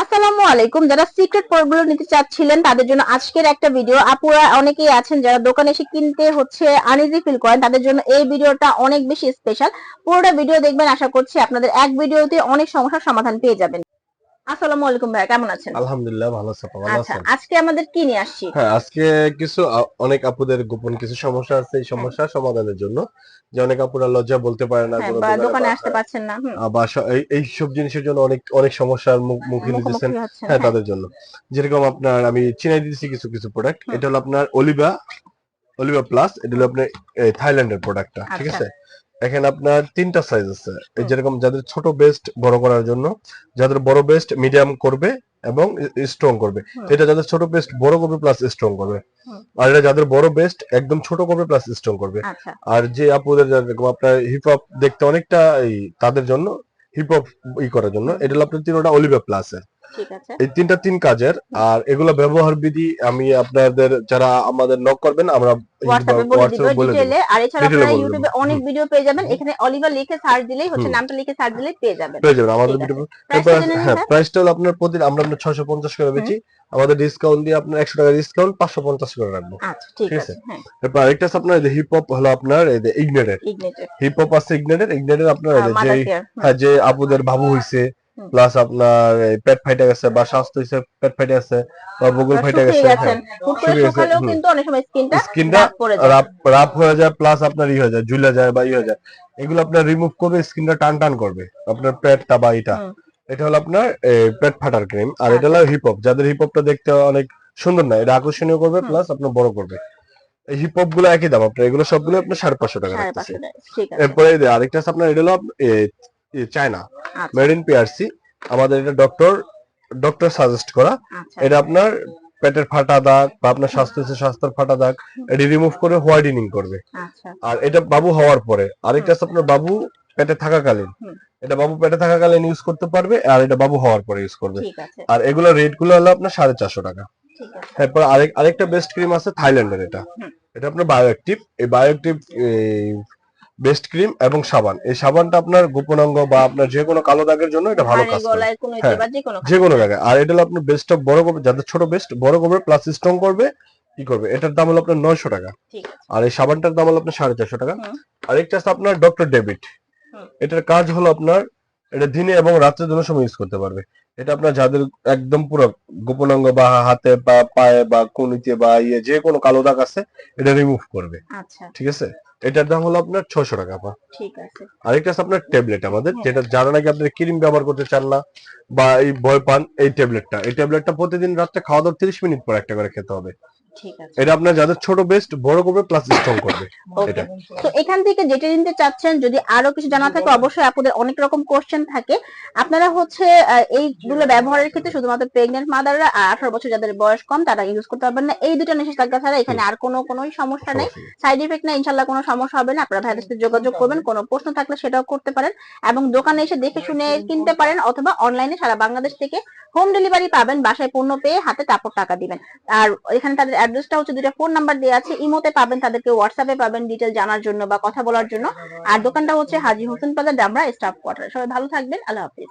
আসসালামু আলাইকুম। যারা সিক্রেট প্রোডাক্টগুলো নিতে চাচ্ছিলেন, তাদের জন্য আজকের একটা ভিডিও আপুরা অনেকেই আছেন যারা দোকানে এসে কিনতে হচ্ছে আনইজি ফিল করেন, তাদের জন্য এই ভিডিওটা অনেক বেশি স্পেশাল পুরোটা ভিডিও দেখবেন, আশা করছি আপনাদের এক ভিডিওতে অনেক সমস্যার সমাধান পেয়ে যাবেন। আসসালামু আলাইকুম ভাইয়া কেমন আছেন? আলহামদুলিল্লাহ ভালো আছে ভালো আচ্ছা আছেন? আজকে আমাদের কি নিয়ে আসছি? হ্যাঁ আজকে কিছু অনেক আপুদের গোপন কিছু সমস্যা আছে এই সমস্যা সমাধানের জন্য। যে অনেক আপুরা লজ্জা বলতে পারে না হ্যাঁ, বা দোকানে আসতে পারছেন না বা এই- সব জিনিসের জন্য অনেক অনেক সমস্যার মুখ দিতেছেন হ্যাঁ হ্যাঁ। তাদের জন্য। যেরকম আপনার আমি চিনাই দিতেছি কিছু কিছু প্রোডাক্ট এটা হলো আপনার অলিভা অলিভা প্লাস এটা হলো আপনার থাইল্যান্ডের প্রোডাক্টটা ঠিক আচ্ছা। আছে? এখানে আপনার তিনটা সাইজ আছে। এই যেরকম যাদের ছোট বেস্ট বড় করার জন্য যাদের বড় বেস্ট মিডিয়াম করবে এবং স্ট্রং করবে। এটা যাদের ছোট বেস্ট বড় করবে প্লাস স্ট্রং করবে। আর এটা যাদের বড় বেস্ট একদম ছোট করবে প্লাস স্ট্রং করবে। আচ্ছা। আর যে আপুদের যেরকম আপনার হিপ হপ দেখতে অনেকটা তাদের জন্য হিপ হপ ই করার জন্য এটা হলো আপনার তিনটা অলিভা প্লাস এর। এই তিনটা তিন কাজের আর এগুলো ব্যবহার বিধি আমি আপনাদের যারা আমাদের নক করবেন আমরা হোয়াটসঅ্যাপে বলে দিব হোয়াটসঅ্যাপে বলে দেব। ডিটেইলে আর এছাড়া আপনারা ইউটিউবে অনেক ভিডিও পেয়ে যাবেন। এখানে অলিভার লিখে সার্চ দিলেই হচ্ছে নামটা লিখে সার্চ দিলেই পেয়ে যাবেন। পেয়ে যাবেন। আমাদের ভিডিও হ্যাঁ প্রাইসটা হলো আপনার প্রতি আমরা করে বেচি আমাদের ডিসকাউন্ট দিয়ে আপনার একশো টাকা ডিসকাউন্ট পাঁচশো পঞ্চাশ করে রাখব। আচ্ছা ঠিক আছে। হ্যাঁ। তারপর আরেকটা আছে আপনার হিপ হপ হলো আপনার এই যে ইগনেটের হিপ হপ আছে ইগনেটের ইগনেটের আপনার যে যে হ্যাঁ যে আপুদের বাবু হইছে হুম। প্লাস আপনার পেট ফাইটে গেছে বা স্বাস্থ্য হিসেবে পেট ফাইটে গেছে বা বগল ফাইটে গেছে হুম। কিন্তু অনেক সময় স্কিনটা স্কিনটা রাপ হয়ে যায় প্লাস আপনার ই হয়ে যায় ঝুলে যায় বা ই হয়ে যায়। এগুলো আপনার রিমুভ করবে স্কিনটা টান টান করবে। আপনার পেটটা বা এটা এটা হলো আপনার পেট ফাটার ক্রিম আর এটা হলো হিপ হপ যাদের হিপ হপটা দেখতে অনেক সুন্দর না এটা আকর্ষণীয় করবে প্লাস আপনার বড় করবে। এই হিপ হপগুলো একই দাম আপনার এগুলো সবগুলো আপনার সাড়ে পাঁচশো টাকা এরপরে আরেকটা আপনার এটা হলো চায়না। আচ্ছা। মেড ইন পিআরসি আমাদের এটা ডক্টর ডক্টর সাজেস্ট করা। আচ্ছা। এটা আপনার পেটের ফাটা দাগ বা আপনার স্বাস্থ্য হচ্ছে স্বাস্থ্যের ফাটা দাগ এটি রিমুভ করে হোয়াইটেনিং করবে। আচ্ছা। আর এটা বাবু হওয়ার পরে আরেকটা আছে আপনার বাবু পেটে থাকাকালীন। এটা বাবু পেটে থাকাকালীন ইউজ করতে পারবে আর এটা বাবু হওয়ার পরে ইউজ করবে। আর এগুলো রেটগুলো হলো আপনার সাড়ে চারশো টাকা। এরপর আরেক আরেকটা বেস্ট ক্রিম আছে থাইল্যান্ডের এটা। এটা আপনার বায়োঅ্যাক্টিভ এই বায়োঅ্যাক্টিভ বেস্ট ক্রিম এবং সাবান। এই সাবানটা আপনার গোপনাঙ্গ বা আপনার যে কোনো কালো দাগের জন্য এটা ভালো কাজ করে। হ্যাঁ, যে কোনো জায়গায়। আর এটা হলো আপনার বেস্ট অফ বড় করবে যাদের ছোট বেস্ট বড় করবে প্লাস স্ট্রং করবে কি করবে? এটার দাম হলো আপনার নয়শো টাকা। আর এই সাবানটার দাম হলো আপনার সাড়ে চারশো টাকা। আর একটা আছে আপনার ডক্টর ডেভিড এটার কাজ হলো আপনার এটা দিনে এবং রাত্রে দুটো সময় ইউজ করতে পারবে। এটা আপনার যাদের একদম পুরো গোপনাঙ্গ বা হাতে বা পায়ে বা কুনিতে বা ইয়ে যে কোনো কালো দাগ আছে এটা রিমুভ করবে। আচ্ছা। ঠিক আছে? এটার দাম হলো আপনার ছয়শো টাকা পা ঠিক আছে। আরেকটা আছে আপনার ট্যাবলেট আমাদের যেটা যারা নাকি আপনার ক্রিম ব্যবহার করতে চান না বা এই ভয় পান এই ট্যাবলেটটা এই ট্যাবলেটটা প্রতিদিন রাত্রে খাওয়া দাওয়ার তিরিশ মিনিট পর একটা করে খেতে হবে। এটা আপনার যাদের ছোট বেস্ট বড় করবে প্লাস স্ট্রং করবে। এটা। তো এখান থেকে যেটা নিতে চাচ্ছেন যদি আরও কিছু জানা থাকে অবশ্যই আপনাদের অনেক রকম কোশ্চেন থাকে। আপনারা হচ্ছে এইগুলো ব্যবহারের ক্ষেত্রে শুধুমাত্র প্রেগনেন্ট মাদাররা আর আঠারো বছর যাদের বয়স কম তারা ইউজ করতে পারবেন না। এই দুটো নিষেধাজ্ঞা ছাড়া এখানে আর কোনো কোনো সমস্যা নেই। সাইড ইফেক্ট না ইনশাল্লাহ কোনো সমস্যা হবে না। আপনারা ভাইদের সাথে যোগাযোগ করবেন কোনো প্রশ্ন থাকলে সেটাও করতে পারেন। এবং দোকানে এসে দেখে শুনে কিনতে পারেন অথবা অনলাইনে সারা বাংলাদেশ থেকে হোম ডেলিভারি পাবেন, বাসায় পণ্য পেয়ে হাতে তারপর টাকা দিবেন। আর এখানে তাদের অ্যাড্রেসটা হচ্ছে দুইটা ফোন নাম্বার দেওয়া আছে, ইমোতে পাবেন, তাদেরকে হোয়াটসঅ্যাপে পাবেন ডিটেল জানার জন্য বা কথা বলার জন্য। আর দোকানটা হচ্ছে Haji Hossain plaza Damra staff quarter সবাই ভালো থাকবেন, আল্লাহ হাফিজ।